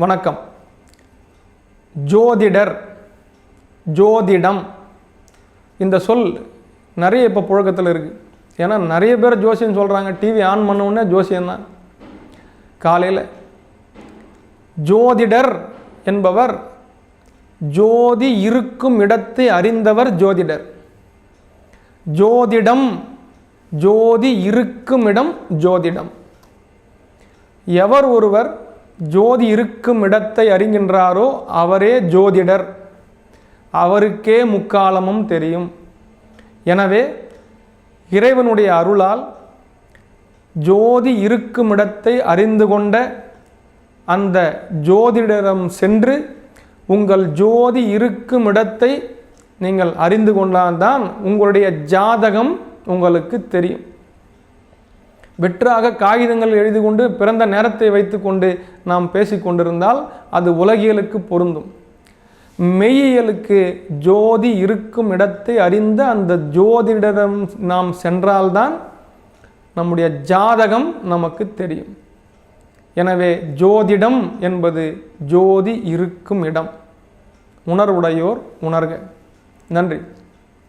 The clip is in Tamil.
வணக்கம். ஜோதிடர் ஜோதிடம். இந்த சொல் நிறைய இப்போ புழக்கத்தில் இருக்குது ஏன்னா நிறைய பேர் ஜோசியம் சொல்கிறாங்க டிவி ஆன் பண்ண உடனே ஜோசியம் தான். காலையில் ஜோதிடர் என்பவர் ஜோதி இருக்கும் இடத்தை அறிந்தவர் ஜோதிடர். ஜோதிடம் ஜோதி இருக்கும் இடம் ஜோதிடம். எவர் ஒருவர் ஜோதி இருக்கும் இடத்தை அறிகின்றாரோ அவரே ஜோதிடர். அவருக்கே முக்காலமும் தெரியும். எனவே இறைவனுடைய அருளால் ஜோதி இருக்கும் இடத்தை அறிந்து கொண்ட அந்த ஜோதிடரிடம் சென்று உங்கள் ஜோதி இருக்கும் இடத்தை நீங்கள் அறிந்து கொண்டால்தான் உங்களுடைய ஜாதகம் உங்களுக்கு தெரியும். வெற்றாக காகிதங்கள் எழுதி கொண்டு பிறந்த நேரத்தை வைத்துக்கொண்டு நாம் பேசிக்கொண்டிருந்தால் அது உலகியலுக்கு பொருந்தும். மெய்யியலுக்கு ஜோதி இருக்கும் இடத்தை அறிந்த அந்த ஜோதிடரம் நாம் சென்றால்தான் நம்முடைய ஜாதகம் நமக்கு தெரியும். எனவே ஜோதிடம் என்பது ஜோதி இருக்கும் இடம். உணர்வுடையோர் உணர்க. நன்றி.